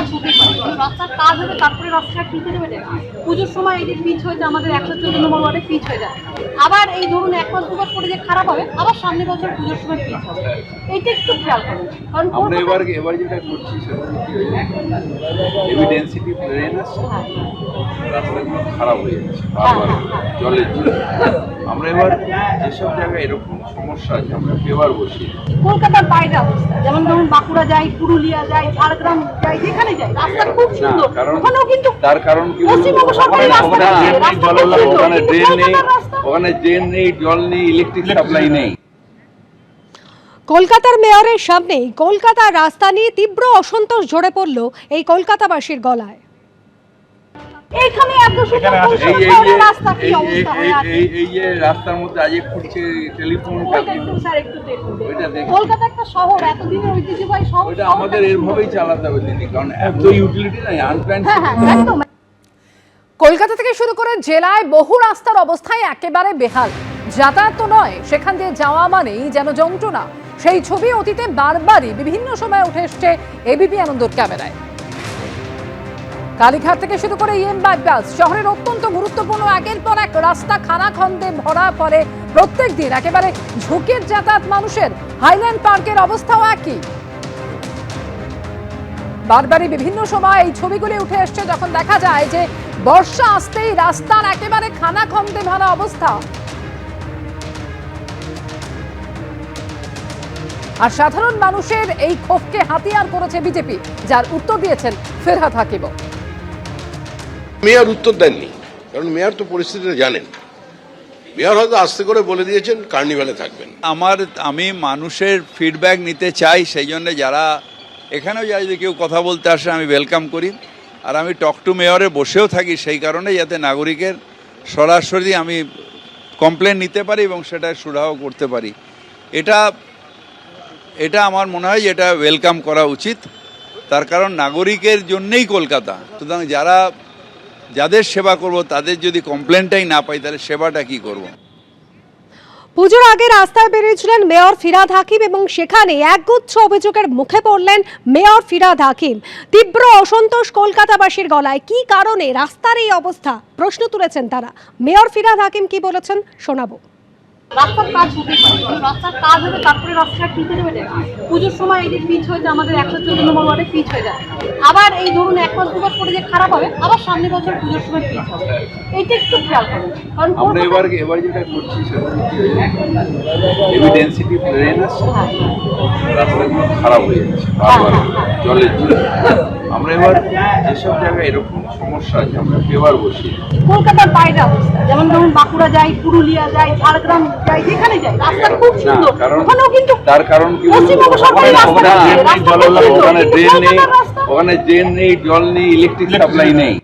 কাজ হতে পারে। রাস্তার কাজ হবে তারপরে রাস্তাটা ঠিক হয়ে যাবে। পুজোর সময় এই যে পিচ হয়েছে আমাদের একশো চোদ্দ নম্বর ওয়ার্ডে পিচ হয়ে যাবে আবার এই ধরুন এক মাস দু মাস পরে যে খারাপ হবে আবার সামনের বছর পুজোর সময় পিচ হবে। এইটা একটু খেয়াল করুন। কারণ এবার এবার যেটা করছি সেটা হেভি ডেন্সিটি ট্রেন আসছে হ্যাঁ, রাস্তাগুলো খারাপ হয়ে যাচ্ছে বারবার জলের জন্য। আমরা এবার যেসব জায়গায় এরকম সমস্যা আছে আমরা পেপার বসি। কলকাতার বাইরে অবস্থা। যেমন ধরুন বাঁকুড়া যাই পুরুলিয়া যাই ঝাড়গ্রাম যাই যেখানে যাই রাস্তা খুব সুন্দর। ওখানেও কিন্তু তার কারণ কি পশ্চিমবঙ্গ সরকারি রাস্তা ওখানে ড্রেন নেই ওখানে ড্রেন নেই জল নেই ইলেকট্রিক সাপ্লাই নেই। কলকাতার মেয়রের সামনেই কলকাতার রাস্তা নিয়ে তীব্র অসন্তোষ ঝরে পড়ল এই কলকাতাবাসীর গলায়। এইখানে এত রাস্তা কি অবস্থা এই- এই- এই যে রাস্তার মধ্যে আজ খুঁজছে টেলিফোন স্যার একটু দেখুন। কলকাতা একটা শহর ঐতিহ্যবাহী শহর ওইটা আমাদের এইভাবেই চালাতে হবে দিদি কারণ এত ইউটিলিটি নাই আনপ্ল্যান হ্যাঁ হ্যাঁ একদম। কলকাতা থেকে শুরু করে জেলায় বহু রাস্তার অবস্থায় একেবারে বেহাল। যাতায়াত তো নয় সেখান দিয়ে যাওয়া মানেই যেন যন্ত্রণা। সেই ছবি অতীতে বারবারই বিভিন্ন সময় উঠে এসছে এবিপি আনন্দর ক্যামেরায়। কালীঘাট থেকে শুরু করে ইএম বাইপাস শহরের অত্যন্ত গুরুত্বপূর্ণ একের পর এক রাস্তা খানাখন্দে ভরা পড়ে প্রত্যেক দিন একেবারে ঝুঁকির যাতায়াত মানুষের। হাইল্যান্ড পার্কের অবস্থাও একই। বারবারই বিভিন্ন সময় এই ছবিগুলি উঠে এসছে যখন দেখা যায় যে বর্ষা আসতেই রাস্তার একেবারে খানাখন্দে ভরা অবস্থা। আর সাধারণ মানুষের এই ক্ষোভকে হাতিয়ার করেছে বিজেপি, যার উত্তর দিয়েছেন ফেরহাদ হাকিমও। মেয়র উত্তর দেননি, কারণ মেয়র তো পরিস্থিতিটা জানেন। মেয়র হয়তো আস্তে করে বলে দিয়েছেন, কার্নিভালে থাকবেন। আমার, আমি মানুষের ফিডব্যাক নিতে চাই, সেই জন্য যারা এখানেও যারা যদি কেউ কথা বলতে আসে, আমি ওয়েলকাম করি। আর আমি টক টু মেয়রে বসেও থাকি, সেই কারণে যাতে নাগরিকের সরাসরি আমি কমপ্লেন নিতে পারি এবং সেটা সুরাহ করতে পারি। এটা এটা আমার মনে হয় এটা ওয়েলকাম করা উচিত। তার কারণ নাগরিকের জন্যেই কলকাতা। সুতরাং যারা যাদের সেবা করব, তাদের যদি কমপ্লেনটাই না পাই, তাহলে সেবাটা কি করব? পুজোর আগে রাস্তায় বেরিয়েছিলেন মেয়র ফিরাদ হাকিম এবং সেখানে একগুচ্ছ অভিযোগের মুখে পড়লেন মেয়র ফিরাদ হাকিম। তীব্র অসন্তোষ কলকাতাবাসীর গলায়। কি কারণে রাস্তার এই অবস্থা? প্রশ্ন তুলেছেন তারা। মেয়র ফিরাদ হাকিম কি বলেছেন? শোনাবো। রাস্তার কাজ হতে পারে রাস্তার কাজ হবে তারপরে রাস্তাটা ঠিক হয়ে যাবে। পুজোর সময় এই যে পিচ হয়েছে আমাদের একশো চোদ্দ নম্বর ওয়ার্ডে পিচ হয়ে যায়। আবার এই ধরুন এক মাস দু মাস পরে যে খারাপ হবে আবার সামনের বছর পুজোর সময় পিচ হবে। এইটা একটু খেয়াল করুন। কারণ আমরা এবার এবার যেটা করছি সেটা ট্রেন আসছে রাস্তাগুলো খারাপ হয়ে যাচ্ছে বারবার জলের জন্য। আমরা এবার যেসব জায়গায় এরকম সমস্যা আছে আমরা এবার বসি কলকাতার বাইরে অবস্থা। যেমন ধরুন বাঁকুড়া যাই পুরুলিয়া যাই ঝাড়গ্রাম যাই যেখানে যাই রাস্তা খুব সুন্দর। কারণ ওখানেও কিন্তু তার কারণ কি ওখানে- ওখানে ড্রেন নেই, ওখানে ড্রেন নেই জল নেই ইলেকট্রিক সাপ্লাই নেই।